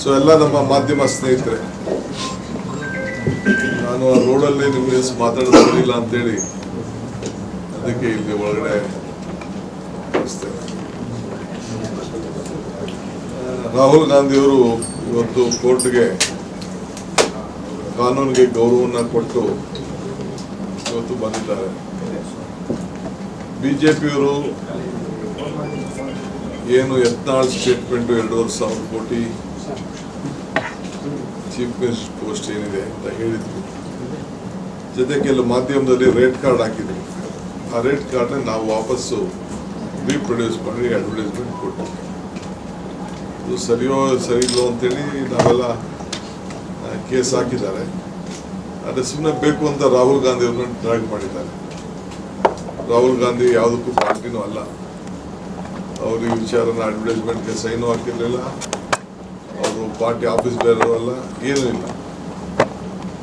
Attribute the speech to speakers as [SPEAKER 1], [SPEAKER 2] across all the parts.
[SPEAKER 1] So ಎಲ್ಲ ನಮ್ಮ ಮಾಧ್ಯಮ ಸ್ನೇಹಿತರೆ, ನಾನು ಆ ರೋಡಲ್ಲಿ ನಿಮಗೆ ಮಾತಾಡೋದಿಲ್ಲ ಅಂತೇಳಿ ಅದಕ್ಕೆ ಇಲ್ಲಿ ಒಳಗಡೆ ರಾಹುಲ್ ಗಾಂಧಿಯವರು ಇವತ್ತು ಕೋರ್ಟ್ಗೆ ಕಾನೂನಿಗೆ ಗೌರವವನ್ನು ಕೊಟ್ಟು ಇವತ್ತು ಬಂದಿದ್ದಾರೆ. ಬಿಜೆಪಿಯವರು ಏನು ಎತ್ನಾಳ್ ಸ್ಟೇಟ್ಮೆಂಟು ಎರಡೂವರೆ ಸಾವಿರ ಕೋಟಿ ಚೀಫ್ ಮಿನಿಸ್ಟರ್ ಪೋಸ್ಟ್ ಏನಿದೆ ಅಂತ ಹೇಳಿದ್ರು. ಜೊತೆ ಕೆಲವು ಮಾಧ್ಯಮದಲ್ಲಿ ರೇಟ್ ಕಾರ್ಡ್ ಹಾಕಿದ್ರು. ಆ ರೇಟ್ ಕಾರ್ಡ್ನ ನಾವು ವಾಪಸ್ಸು ರೀಪ್ರೊಡ್ಯೂಸ್ ಮಾಡಿ ಅಡ್ವರ್ಟೈಸ್ಮೆಂಟ್ ಕೊಟ್ಟು ಇದು ಸರಿಯೋ ಸರಿ ಇಲ್ಲೋ ಅಂತೇಳಿ ನಾವೆಲ್ಲ ಕೇಸ್ ಹಾಕಿದ್ದಾರೆ. ಆದರೆ ಸುಮ್ಮನೆ ಬೇಕು ಅಂತ ರಾಹುಲ್ ಗಾಂಧಿ ಅವ್ರನ್ನ ಡ್ರ್ಯಾಗ್ ಮಾಡಿದ್ದಾರೆ. ರಾಹುಲ್ ಗಾಂಧಿ ಯಾವುದಕ್ಕೂ ಪಾರ್ಟಿನೂ ಅಲ್ಲ. ಅವರು ಈ ವಿಚಾರನ ಅಡ್ವರ್ಟೈಸ್ಮೆಂಟ್ಗೆ ಸೈನು ಹಾಕಿರಲಿಲ್ಲ. ಅವರು ಪಾರ್ಟಿ ಆಫೀಸ್ ಬೇರೆ ಅಲ್ಲ ಏನೂ ಇಲ್ಲ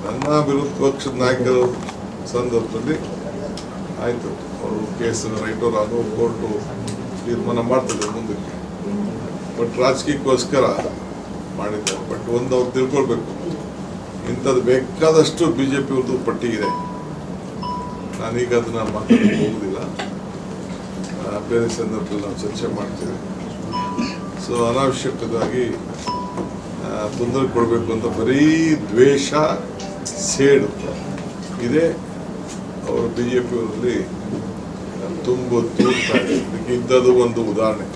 [SPEAKER 1] ನನ್ನ ವಿರೋಧ ಪಕ್ಷದ ನಾಯಕರ ಸಂದರ್ಭದಲ್ಲಿ ಆಯಿತು. ಅವರು ಕೇಸ್ ರೈಟು ರಾಗೋ ಕೋರ್ಟು ತೀರ್ಮಾನ ಮಾಡ್ತದೆ ಮುಂದಕ್ಕೆ. ಬಟ್ ರಾಜಕೀಯಕ್ಕೋಸ್ಕರ ಮಾಡಿದ್ದಾರೆ. ಬಟ್ ಒಂದು ಅವ್ರು ತಿಳ್ಕೊಳ್ಬೇಕು. ಇಂಥದ್ದು ಬೇಕಾದಷ್ಟು ಬಿ ಜೆ ಪಿಯವ್ರದ್ದು ಪಟ್ಟಿ ಇದೆ ನಾನೀಗ ಅದನ್ನ ಮಾತಾಡಕ್ಕೆ ಹೋಗುದಿಲ್ಲ. ಬೇರೆ ಸಂದರ್ಭದಲ್ಲಿ ನಾವು ಚರ್ಚೆ ಮಾಡ್ತೀವಿ. ಸೊ ಅನಾವಶ್ಯಕವಾಗಿ ತೊಂದರೆ ಕೊಡಬೇಕು ಅಂತ ಬರೀ ದ್ವೇಷ, ಸೇಡು. ಇದೆ ಅವರು ಬಿ ಜೆ ಪಿಯವರಲ್ಲಿ ತುಂಬ ತೂರ್ತಾರೆ ಇದೆ ಇದಕ್ಕೆ ಇಂಥದ್ದು ಒಂದು ಉದಾಹರಣೆ.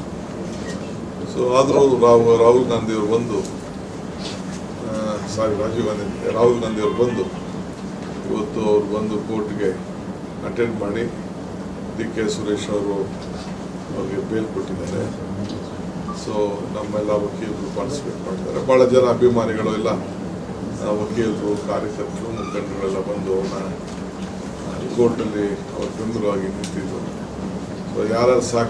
[SPEAKER 1] ಸೊ ಆದರೂ ರಾಹುಲ್ ರಾಹುಲ್ ಗಾಂಧಿ ಅವರು ಬಂದು ಸಾರಿ, ರಾಜೀವ್ ಗಾಂಧಿ, ರಾಹುಲ್ ಗಾಂಧಿ ಅವರು ಬಂದು, ಇವತ್ತು ಅವ್ರು ಬಂದು ಕೋರ್ಟ್ಗೆ ಅಟೆಂಡ್ ಮಾಡಿ ಡಿ ಕೆ ಸುರೇಶ್ ಅವರು ಅವ್ರಿಗೆ ಬೇಲ್ ಕೊಟ್ಟಿದ್ದಾರೆ. ಸೊ ನಮ್ಮೆಲ್ಲ ವಕೀಲರು ಪಾರ್ಟಿಸಿಪೇಟ್ ಮಾಡ್ತಾರೆ. ಭಾಳ ಜನ ಅಭಿಮಾನಿಗಳು ಎಲ್ಲ ವಕೀಲರು, ಕಾರ್ಯಕರ್ತರು ಮುಖಂಡರುಗಳೆಲ್ಲ ಬಂದು ಅವನ ಕೋರ್ಟಲ್ಲಿ ಅವ್ರ ಬೆಂಬಲವಾಗಿ ನಿಂತಿದ್ದರು ಸೊ ಯಾರು ಸಾಕು